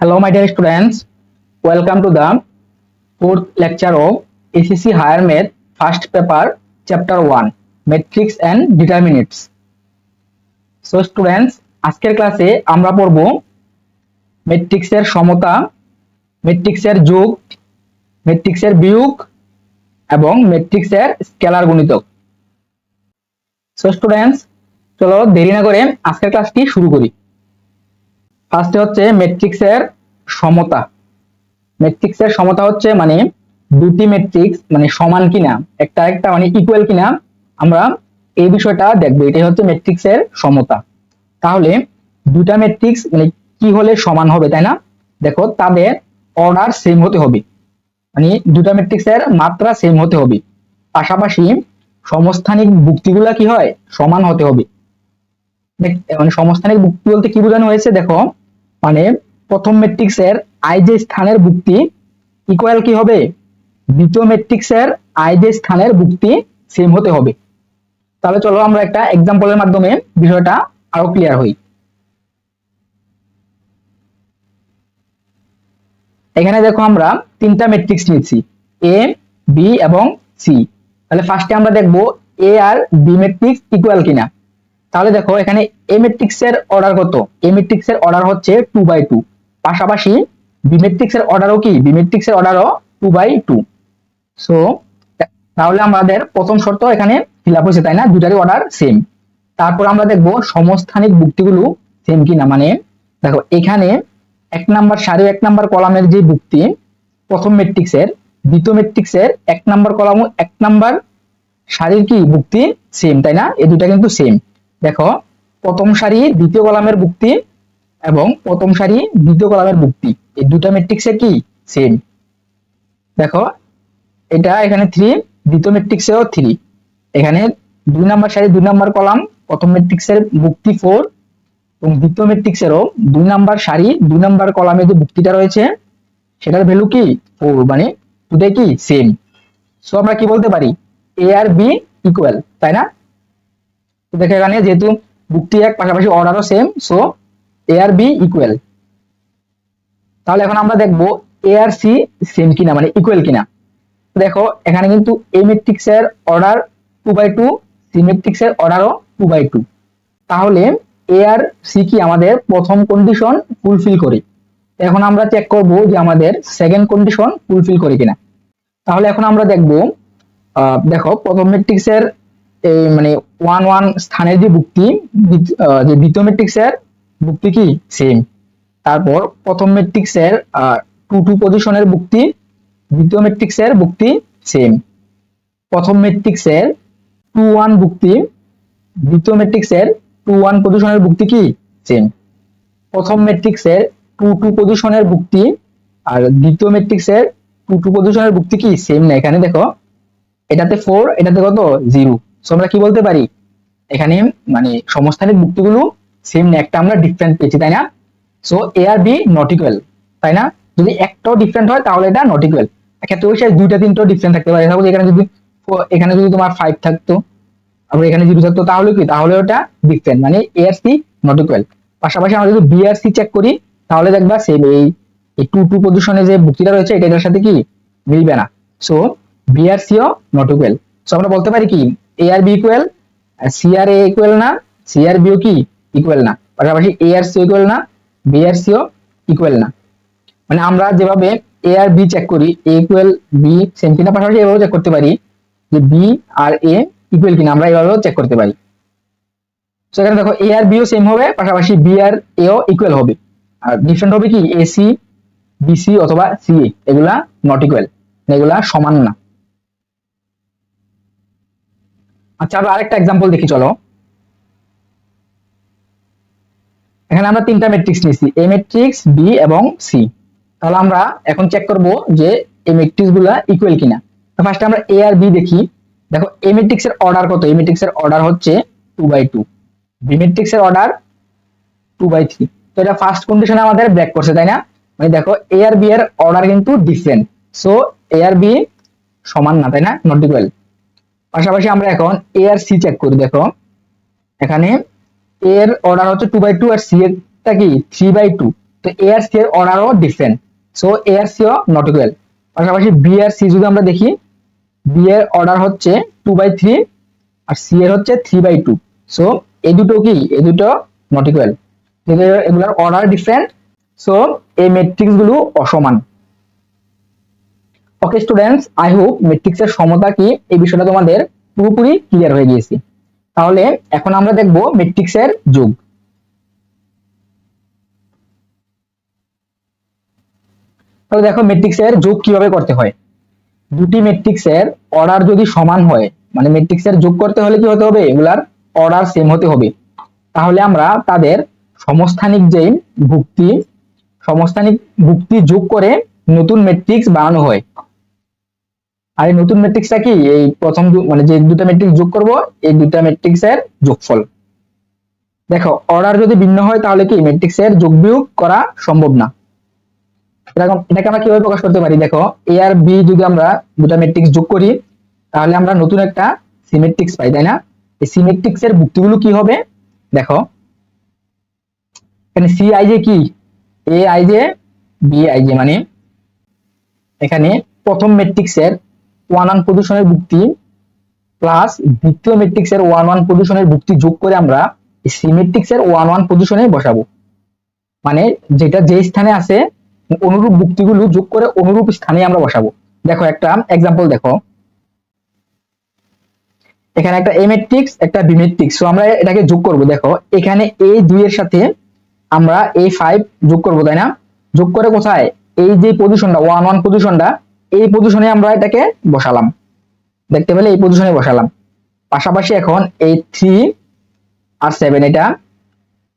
Hello, my dear students. Welcome to the fourth lecture of ACC Higher Math First Paper, Chapter 1, Matrix and Determinants. So, students, আজকের ক্লাসে আমরা পড়ব ম্যাট্রিক্সের সমতা ম্যাট্রিক্সের যোগ ম্যাট্রিক্সের বিয়োগ এবং ম্যাট্রিক্সের স্কেলার গুণিতক সো স্টুডেন্টস চলো দেরি না করে আজকের ক্লাসটি শুরু করি ফার্স্টে হচ্ছে ম্যাট্রিক্সের সমতা। ম্যাট্রিক্সের সমতা হচ্ছে মানে দুটি ম্যাট্রিক্স মানে সমান কিনা, একটা একটা মানে ইকুয়াল কিনা, আমরা এই বিষয়টা দেখব। এটাই হচ্ছে ম্যাট্রিক্সের সমতা। তাহলে দুটা ম্যাট্রিক্স মানে কি হলে সমান হবে, তাই না? দেখো, তাদের অর্ডার সেম হতে হবে। মানে দুটা ম্যাট্রিক্সের মাত্রা সেম হতে হবে। পাশাপাশি সমস্থানিক যুক্তিগুলা কি হয়? সমান হতে হবে। মানে সমস্থানিক যুক্তি বলতে কি বোঝানো হয়েছে? দেখো মানে প্রথম ম্যাট্রিক্সের আই যে স্থানের ভুক্তি ইকুয়াল কি হবে? দ্বিতীয় ম্যাট্রিক্সের আই যে স্থানের ভুক্তি সেম হতে হবে। তাহলে চলো আমরা একটা এক্সাম্পলের মাধ্যমে বিষয়টা আরও ক্লিয়ার হই। এখানে দেখো আমরা তিনটা ম্যাট্রিক্স নিয়েছি এ বি এবং সি তাহলে ফার্স্টে আমরা দেখব এ আর বি ম্যাট্রিক্স ইকুয়াল কিনা। তাহলে দেখো, এখানে এ এর অর্ডার কত? এ ম্যাট্রিক্স এর অর্ডার হচ্ছে টু বাই টু পাশাপাশি বি ম্যাট্রিক্স এর অর্ডারও কি? বি এর অর্ডারও টু বাই টু সো তাহলে আমাদের প্রথম শর্ত এখানে ফিল আপ হয়েছে, তাই না? দুটারই অর্ডার সেম তারপর আমরা দেখব সমস্থানিক যুক্তিগুলো সেম কিনা? মানে দেখো, এখানে এক নাম্বার সারি এক নাম্বার কলামের যে যুক্তি প্রথম ম্যাট্রিক্সের দ্বিতীয় ম্যাট্রিক্সের এক নাম্বার কলাম এক নাম্বার সারির কি? যুক্তি সেম তাই না? এই দুটা কিন্তু সেম দেখো, প্রথম সারি দ্বিতীয় কলামের যুক্তি এবং প্রথম সারি দ্বিতীয় কলামের যুক্তি এই দুটা ম্যাট্রিক্সের কি? সেম দেখো, এটা এখানে থ্রি দ্বিতীয় ম্যাট্রিক্সেও থ্রি এখানে দুই নাম্বার সারি, দুই নাম্বার কলাম, প্রথম ম্যাট্রিক্সের যুক্তি ফোর এবং দ্বিতীয় ম্যাট্রিক্সেরও দুই নাম্বার সারি, দুই নাম্বার কলামে যে যুক্তিটা রয়েছে, সেটার ভ্যালু কি? ফোর মানে দুটাই কি? সেম সো আমরা কি বলতে পারি? এ আর বি ইকুয়াল তাই না? তো দেখো এখানে যেহেতু যুক্তি এক পাশাপাশি অর্ডারও সেম সো এ আর বি ইকুয়াল তাহলে এখন আমরা দেখব এ আর সি সেম কিনা মানে ইকুয়াল কিনা। দেখো, এখানে কিন্তু এ ম্যাট্রিক্স এর order two by two C matrix এর অর্ডারও টু বাই টু তাহলে এ আর সি কি আমাদের প্রথম কন্ডিশন ফুলফিল করে? এখন আমরা চেক করব যে আমাদের সেকেন্ড কন্ডিশন ফুলফিল করে কিনা। তাহলে এখন আমরা দেখব দেখো, প্রথম ম্যাট্রিক্স এর এই মানে ওয়ান ওয়ান স্থানের যে আহ, যে দ্বিতীয় ম্যাট্রিক্স এর যুক্তি কি? সেম তারপর প্রথম ম্যাট্রিক্স এর টু টু পজিশনের যুক্তি দ্বিতীয় ম্যাট্রিক্স এর যুক্তি সেম প্রথম ম্যাট্রিক্স এর টু ওয়ান যুক্তি দ্বিতীয় ম্যাট্রিক্স এর টু ওয়ান পজিশনের যুক্তি কি? সেম প্রথম ম্যাট্রিক্স এর টু টু পজিশনের যুক্তি আর দ্বিতীয় ম্যাট্রিক্স এর টু টু পজিশনের যুক্তি কি? সেম না। এখানে দেখো এটাতে ফোর এটাতে কত? জিরো সো আমরা কি বলতে পারি? এখানে মানে সমস্থানিক যুক্তিগুলো সেম না, একটা আমরা ডিফারেন্ট পেয়েছি, তাই না? সো এ আর বি নট ইকুয়াল তাই না? যদি একটাও ডিফারেন্ট হয়, তাহলে এটা নট ইকুয়াল এক্ষেত্রে ওই দুইটা, তিনটাও ডিফারেন্ট থাকতে পারে। সাপোজ এখানে যদি এখানে যদি তোমার ফাইভ থাকতো, আবার এখানে জিরো থাকতো, তাহলে কি? তাহলে ওটা ডিফারেন্ট মানে এ আর সি নট ইকুয়াল পাশাপাশি আমরা যদি বি আর সি চেক করি, তাহলে দেখবা সেম এই এই টু টু পজিশনে যে বুক্তিটা রয়েছে, এটা এটার সাথে কি? মিলবে না। সো বি আর সিও নট ইকুয়াল সো আমরা বলতে পারি কি? এ আর বি ইকুয়াল সি আর এ ইকুয়াল না সি আর বিও কি? ইকুয়াল না। পাশাপাশি এ আর সি ইকুয়াল না বি আর সিও ইকুয়াল না। মানে আমরা যেভাবে এ আর বি চেক করি এ ইকুয়াল বি সেম কিনা, পাশাপাশি এভাবেও চেক করতে পারি যে বি আর এ ইকুয়াল কিনা, আমরা এভাবেও চেক করতে পারি। তো এখানে দেখো এ আর বিও সেম হবে, পাশাপাশি বি আর এও ইকুয়াল হবে। আর ডিফারেন্ট হবে কি? এসি বিসি অথবা সিএ এগুলা নট ইকুয়াল এগুলা সমান না। আচ্ছা আরও আরেকটা এক্সাম্পল দেখি, চলো। এখানে আমরা তিনটা ম্যাট্রিক্স নিয়েছি এ ম্যাট্রিক্স বি এবং সি তাহলে আমরা এখন চেক করব যে এই ম্যাট্রিক্সগুলা ইকুয়াল কিনা। তো ফার্স্টে আমরা এ আর বি দেখি। দেখো এ ম্যাট্রিক্স এর অর্ডার কত? এ ম্যাট্রিক্স এর অর্ডার হচ্ছে two by two B matrix এর অর্ডার টু বাই থ্রি তো এটা ফার্স্ট কন্ডিশনে আমাদের ব্রেক করছে, তাই না? মানে দেখো এ আর বি এর অর্ডার কিন্তু ডিফারেন্ট সো এ আর বি সমান না, তাই না? নট ইকুয়াল পাশাপাশি আমরা এখন এ আর সি চেক করি, দেখো। এখানে এ এর অর্ডার হচ্ছে টু বাই টু আর সি এরটা কি? থ্রি বাই টু তো এ আর সি এর অর্ডারও ডিফারেন্ট সো এ আর সিও নট ইকুয়াল পাশাপাশি বি আর সি যদি আমরা দেখি বি এর অর্ডার হচ্ছে টু বাই থ্রি আর সি এর হচ্ছে থ্রি বাই টু সো এই দুটো কি? এই দুটো নট ইকুয়াল এগুলোর অর্ডার ডিফারেন্ট সো এই ম্যাট্রিক্সগুলো অসমান। Okay students I hope matrix এর সমতা কি? এই বিষয়টা তোমাদের পুরোপুরি ক্লিয়ার হয়ে গিয়েছে। তাহলে এখন আমরা দেখব ম্যাট্রিক্স এর যোগ। তাহলে দেখো ম্যাট্রিক্স এর যোগ কীভাবে করতে হয়? দুটি ম্যাট্রিক্স এর অর্ডার যদি সমান হয় মানে ম্যাট্রিক্স এর যোগ করতে হলে কি হতে হবে? এগুলার অর্ডার সেম হতে হবে। তাহলে আমরা তাদের সমস্থানিক যে ভুক্তি, সমস্থানিক ভুক্তি যোগ করে নতুন ম্যাট্রিক্স বানানো হয়। আর এই নতুন ম্যাট্রিক্সটা কি? এই প্রথম মানে যে দুটো ম্যাট্রিক্স যোগ করব, এই দুটো ম্যাট্রিক্স এর যোগফল। দেখো অর্ডার যদি ভিন্ন হয়, তাহলে কি? ম্যাট্রিক্স এর যোগ বিয়োগ করা সম্ভব না। এরকম এটাকে আমরা কীভাবে প্রকাশ করতে পারি? দেখো এ আর বি যদি আমরা দুটো ম্যাট্রিক্স যোগ করি, তাহলে আমরা নতুন একটা সিমেট্রিক্স পাই, তাই না? এই সিমেট্রিক্স এর ভুক্তিগুলো কি হবে? দেখো, এখানে সি আই জে কি? A I J B I J মানে এখানে প্রথম ম্যাট্রিক্সের ওয়ান ওয়ান পজিশনের ভুক্তি প্লাস দ্বিতীয় ম্যাট্রিক্সের ওয়ান ওয়ান পজিশনের ভুক্তি যোগ করে আমরা সি ম্যাট্রিক্সের ওয়ান ওয়ান পজিশনে বসাবো। মানে যেটা যে স্থানে আছে, অনুরূপ ভুক্তিগুলো যোগ করে অনুরূপ স্থানে আমরা বসাবো। দেখো একটা এক্সাম্পল দেখো। এখানে একটা এ ম্যাট্রিক্স একটা বি ম্যাট্রিক্স সো আমরা এটাকে যোগ করব। দেখো, এখানে এ দুই এর সাথে আমরা এ ফাইভ যোগ করব, তাই না? যোগ করে কোথায়? এই যে পজিশনটা ওয়ান ওয়ান পজিশনটা এই পজিশনে আমরা এটাকে বসালাম। দেখতে পেলে এই পজিশনে বসালাম। পাশাপাশি এখন এই থ্রি আর সেভেন এটা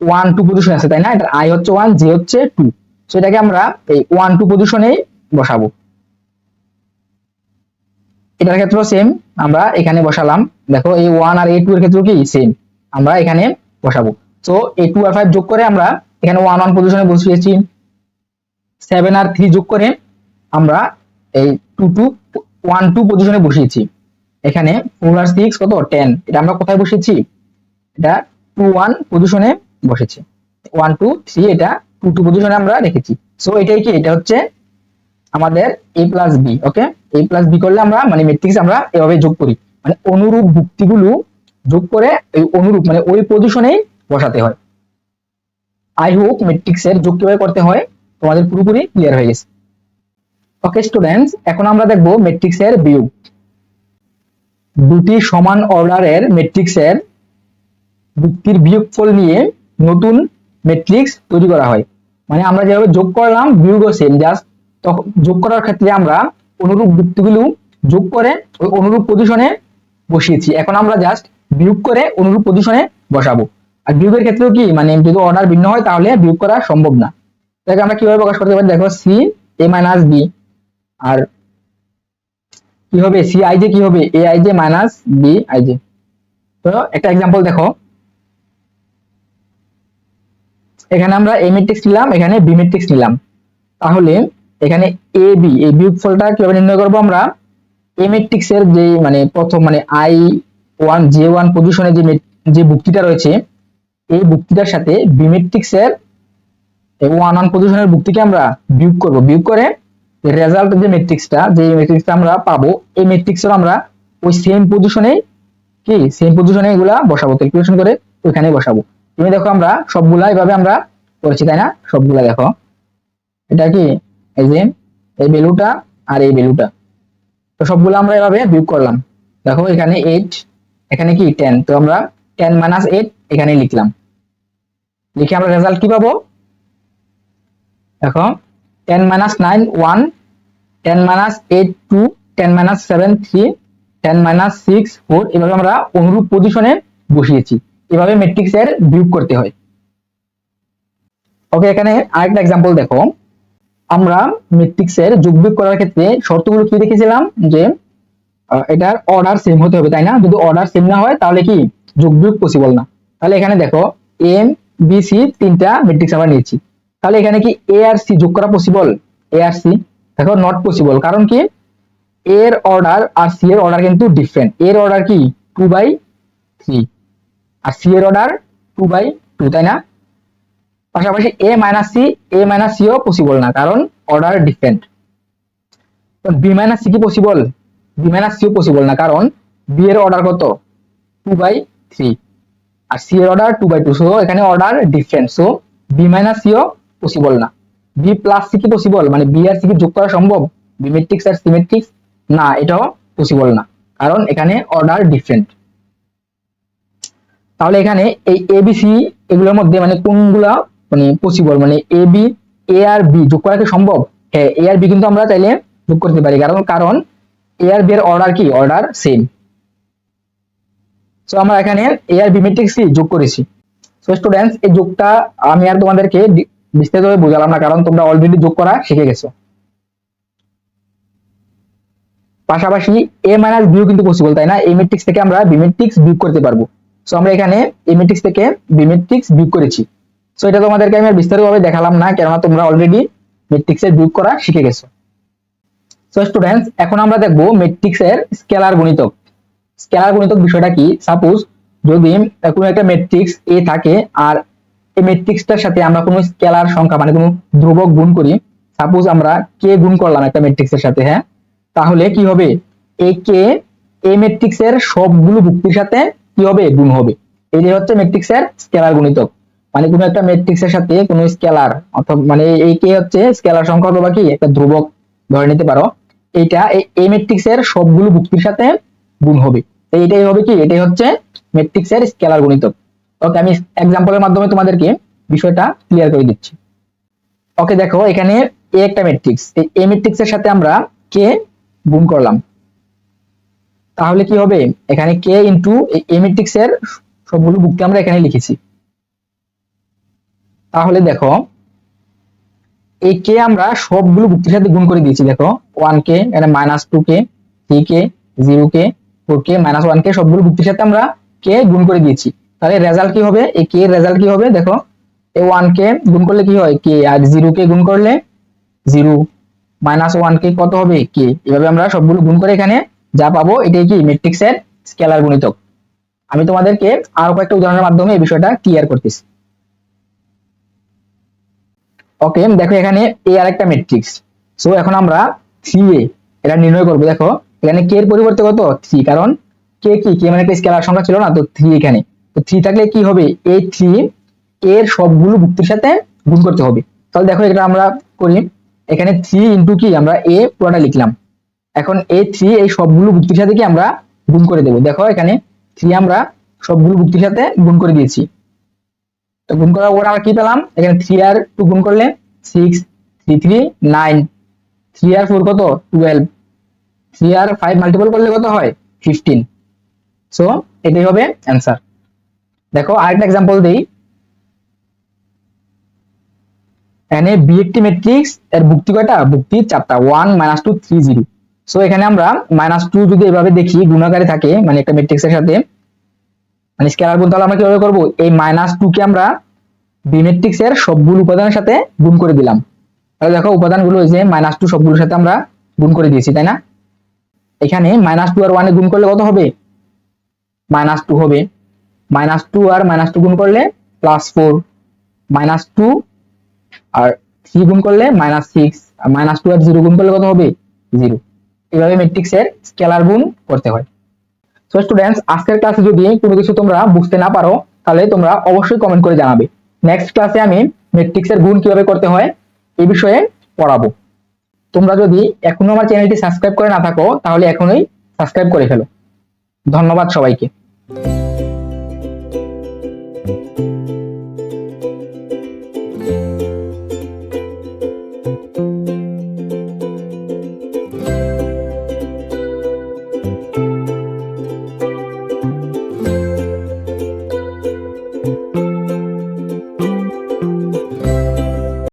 ওয়ান টু পজিশন আছে, তাই না? এটা আই হচ্ছে ওয়ান জে হচ্ছে টু সো এটাকে আমরা এই ওয়ান টু পজিশনেই বসাবো। এটার ক্ষেত্রেও সেম আমরা এখানে বসালাম। দেখো, এই ওয়ান আর এ টু এর ক্ষেত্রেও কি? সেম আমরা এখানে বসাবো। তো এ টু আর ফাইভ যোগ করে আমরা এখানে ওয়ান ওয়ান পজিশনে বসিয়েছি। সেভেন আর থ্রি যোগ করে আমরা এই টু টু ওয়ান টু পজিশনে বসিয়েছি। এখানে ফোর আর সিক্স কত? টেন এটা আমরা কোথায় বসিয়েছি? এটা টু ওয়ান পজিশনে বসেছি। ওয়ান টু থ্রি এটা টু টু পজিশনে আমরা রেখেছি। সো এটাই কি? এটা হচ্ছে আমাদের A plus B okay A plus B করলে আমরা মানে ম্যাট্রিক্স আমরা এভাবে যোগ করি। মানে অনুরূপ ভুক্তিগুলো যোগ করে এই অনুরূপ মানে ওই পজিশনেই বসাতে হয়। আই হোপ ম্যাট্রিক্স এর যোগ কীভাবে করতে হয়? তোমাদের পুরোপুরি ক্লিয়ার হয়ে গেছে। ওকে স্টুডেন্টস এখন আমরা দেখব ম্যাট্রিক্স এর বিয়োগ। দুটি সমান অর্ডারের ম্যাট্রিক্স এর যুক্তির বিয়োগফল নিয়ে নতুন ম্যাট্রিক্স তৈরি করা হয়। মানে আমরা যেভাবে যোগ করলাম বিয়োগও সেম জাস্ট তখন যোগ করার ক্ষেত্রে আমরা অনুরূপ যুক্তিগুলো যোগ করে ওই অনুরূপ পজিশনে বসিয়েছি। এখন আমরা জাস্ট বিয়োগ করে অনুরূপ পজিশনে বসাবো। আর বিয়োগের ক্ষেত্রেও কি? মানে যদি অর্ডার ভিন্ন হয়, তাহলে বিয়োগ করা সম্ভব না। তাহলে আমরা কীভাবে প্রকাশ করতে পারি? দেখো সি এ মাইনাস বি আর কি হবে? সি আই জে কি হবে? A I J minus B I J তো একটা এক্সাম্পল দেখো। এখানে আমরা এ ম্যাট্রিক্স নিলাম, এখানে বি ম্যাট্রিক্স নিলাম। তাহলে এখানে এ বি এই বিয়োগফলটা কীভাবে নির্ণয় করব আমরা? এ ম্যাট্রিক্স এর যে মানে প্রথম মানে আই ওয়ান জে ওয়ান পজিশনে যে যে ভুক্তিটা রয়েছে, এই ভুক্তিটার সাথে বি ম্যাট্রিক্স এর ওয়ান ওয়ান পজিশনের ভুক্তিকে আমরা বিয়োগ করব। বিয়োগ করে রেজাল্ট যে ম্যাট্রিক্সটা যে ম্যাট্রিক্সটা আমরা পাবো, এই ম্যাট্রিক্সের আমরা ওই সেম পজিশনে কি? সেম পজিশনে এগুলা বসাবো ক্যালকুলেশন করে ওইখানে বসাবো। তুমি দেখো আমরা সবগুলা এভাবে আমরা করেছি, তাই না? সবগুলা দেখো। এটা কি? এই যে, এই ভ্যালুটা আর এই ভ্যালুটা তো সবগুলো আমরা এভাবে বিয়োগ করলাম। দেখো, এখানে এইট এখানে কি? টেন তো আমরা টেন মাইনাস এইট এখানে লিখলাম। লিখে আমরা রেজাল্ট কি পাবো? দেখো ten minus nine one ten minus eight two ten minus seven three ten minus six four এভাবে আমরা অনুরূপ পজিশনে বসিয়েছি। এভাবে ম্যাট্রিক্স এর বিয়োগ করতে হয়। ওকে এখানে আরেকটা এক্সাম্পল দেখো। আমরা ম্যাট্রিক্স এর যোগ বিয়োগ করার ক্ষেত্রে শর্তগুলো কি রেখেছিলাম যে এটার অর্ডার সেম হতে হবে, তাই না? যদি অর্ডার সেম না হয়, তাহলে কি? যোগ বিয়োগ পসিবল না। তাহলে এখানে দেখো এম বি সি তিনটা ম্যাট্রিক্স আমরা নিয়েছি। তাহলে এখানে কি এ আর সি যোগ করা পসিবল এ আর সি দেখো নট পসিবল কারণ কি? এর অর্ডার আর সি এর অর্ডার কিন্তু ডিফারেন্ট এর অর্ডার কি? টু বাই থ্রি আর সি এর অর্ডার টু বাই টু তাই না? পাশাপাশি A minus C A minus CO possible না, কারণ order different B minus C কি পসিবল বি মাইনাস সিও পসিবল না, কারণ বি এর অর্ডার কত? টু বাই থ্রি আর সি এর order two by two so এখানে order different so B minus CO possible না। বি প্লাস সি কি পসিবল মানে বি আর সি কি যোগ করা সম্ভব? বি ম্যাট্রিক্স আর সি ম্যাট্রিক্স না, এটাও পসিবল না। কারণ এখানে অর্ডার ডিফারেন্ট তাহলে এখানে এই এ বি সি এগুলোর মধ্যে মানে কোনগুলা মানে পসিবল মানে এ বি এ আর বি যোগ করা কি সম্ভব? হ্যাঁ এ আর বি কিন্তু আমরা চাইলে যোগ করতে পারি। কারণ কারণ এ আর বি এর অর্ডার কি? অর্ডার সেম সো আমরা এখানে এ আর বি ম্যাট্রিক্স কি যোগ করেছি। সো স্টুডেন্টস এই যোগটা আমি আর তোমাদেরকে বিস্তারিতভাবে বোঝালাম না, কারণ তোমরা অলরেডি যোগ করা শিখে গেছো। পাশাপাশি এ মাইনাস বিও কিন্তু পসিবল তাই না? এই ম্যাট্রিক্স থেকে আমরা বি ম্যাট্রিক্স বিয়োগ করতে পারব। সো আমরা এখানে এই ম্যাট্রিক্স থেকে বি ম্যাট্রিক্স বিয়োগ করেছি। সো এটা তোমাদেরকে আমি বিস্তারিতভাবে দেখালাম না, কেননা তোমরা অলরেডি ম্যাট্রিক্সের বিয়োগ করা শিখে গেছো। সো স্টুডেন্টস এখন আমরা দেখব ম্যাট্রিক্সের স্কেলার গুণিতক। স্কেলার গুণিতক বিষয়টা কি? সাপোজ যদি কোনো একটা ম্যাট্রিক্স এ থাকে আর এই ম্যাট্রিক্সটার সাথে আমরা কোনো স্কেলার সংখ্যা মানে কোনো ধ্রুবক গুণ করি সাপোজ আমরা কে গুণ করলাম একটা ম্যাট্রিক্সের সাথে হ্যাঁ? তাহলে কি হবে? এ কে এই ম্যাট্রিক্সের সবগুলো ভুক্তির সাথে কি হবে? গুণ হবে। এই যে হচ্ছে ম্যাট্রিক্সের স্কেলার গুণিতক। মানে কোনো একটা ম্যাট্রিক্সের সাথে কোনো স্কেলার অথবা মানে এই কে হচ্ছে স্কেলার সংখ্যা অথবা কি? একটা ধ্রুবক ধরে নিতে পারো। এইটা এই- ম্যাট্রিক্সের সবগুলো ভুক্তির সাথে গুণ হবে। তো এটাই হবে কি? এটাই হচ্ছে ম্যাট্রিক্সের স্কেলার গুণিতক। ওকে আমি এক্সাম্পলের মাধ্যমে তোমাদেরকে বিষয়টা ক্লিয়ার করে দিচ্ছি। ওকে দেখো, এখানে এ একটা ম্যাট্রিক্স এই এ ম্যাট্রিক্স এর সাথে আমরা কে গুণ করলাম। তাহলে কি হবে? এখানে কে ইন্টু এ ম্যাট্রিক্স এর সবগুলো বুককে আমরা এখানে লিখেছি। তাহলে দেখো, এই কে আমরা সবগুলো বুক্তির সাথে গুণ করে দিয়েছি। দেখো ওয়ান কে এখানে মাইনাস টু কে থ্রি কে জিরো কে ফোর কে মাইনাস ওয়ান কে সবগুলো বুক্তির সাথে আমরা কে গুণ করে দিয়েছি। তাহলে রেজাল্ট কি হবে? এই কে রেজাল্ট কি হবে? দেখো, এই ওয়ান কে গুণ করলে কি হয়? কে আর জিরো কে গুণ করলে জিরো মাইনাস ওয়ান কে কত হবে? কে এভাবে আমরা সবগুলো গুণ করে এখানে যা পাবো, এটাই কি? ম্যাট্রিক্সের স্কেলার গুণিতক। আমি তোমাদেরকে আরও কয়েকটা উদাহরণের মাধ্যমে এই বিষয়টা ক্লিয়ার করতেছি। ওকে দেখো এখানে এ আর একটা ম্যাট্রিক্স সো এখন আমরা থ্রি এ এটা নির্ণয় করব। দেখো, এখানে কে এর পরিবর্তে কত? থ্রি কারণ কে কি? কে মানে একটা স্কেলার সংখ্যা ছিল না, তো থ্রি এখানে। তো থ্রি থাকলে কি হবে? এই থ্রি এর সবগুলো ভুক্তির সাথে গুণ করতে হবে। তাহলে দেখো এটা আমরা করি। এখানে থ্রি ইন্টু কি? আমরা এ পুরোটা লিখলাম। এখন এ থ্রি এই সবগুলো ভুক্তির সাথে কি আমরা গুণ করে দেবো? দেখো এখানে থ্রি আমরা সবগুলো ভুক্তির সাথে গুণ করে দিয়েছি। তো গুণ করার পর আমরা কি পেলাম? এখানে থ্রি আর টু গুণ করলে six three three nine three আর ফোর কত? টুয়েলভ থ্রি আর ফাইভ মাল্টিপল করলে কত হয়? ফিফটিন সো এটাই হবে অ্যান্সার দেখো আরেকটা এক্সাম্পল দিই। এনে বি একটি ম্যাট্রিক্স এর ভুক্তি কয়টা? ভুক্তি চারটা। One minus two three zero so এখানে আমরা মাইনাস টু যদি এভাবে দেখি, গুণাকারে থাকে মানে একটা ম্যাট্রিক্স এর সাথে মানে স্কেলার গুণ, তাহলে আমরা কীভাবে করব? এই মাইনাস টু কে আমরা বি ম্যাট্রিক্স এর সবগুলো উপাদানের সাথে গুণ করে দিলাম। তাহলে দেখো, উপাদানগুলো হয়েছে মাইনাস টু সবগুলোর সাথে আমরা গুণ করে দিয়েছি, তাই না? এখানে মাইনাস টু আর ওয়ানে গুণ করলে কত হবে? মাইনাস টু হবে। মাইনাস টু আর মাইনাস টু গুণ করলে প্লাস ফোর মাইনাস টু আর থ্রি গুণ করলে মাইনাস সিক্স আর মাইনাস টু আর জিরো গুণ করলে কত হবে? জিরো এভাবে ম্যাট্রিক্স এর স্কেলার গুণ করতে হয়। সো স্টুডেন্টস আজকের ক্লাসে যদি কোনো কিছু তোমরা বুঝতে না পারো, তাহলে তোমরা অবশ্যই কমেন্ট করে জানাবে। নেক্সট ক্লাসে আমি ম্যাট্রিক্স এর গুণ কীভাবে করতে হয় এই বিষয়ে পড়াবো। তোমরা যদি এখনও আমার চ্যানেলটি সাবস্ক্রাইব করে না থাকো, তাহলে এখনই সাবস্ক্রাইব করে ফেলো। ধন্যবাদ সবাইকে।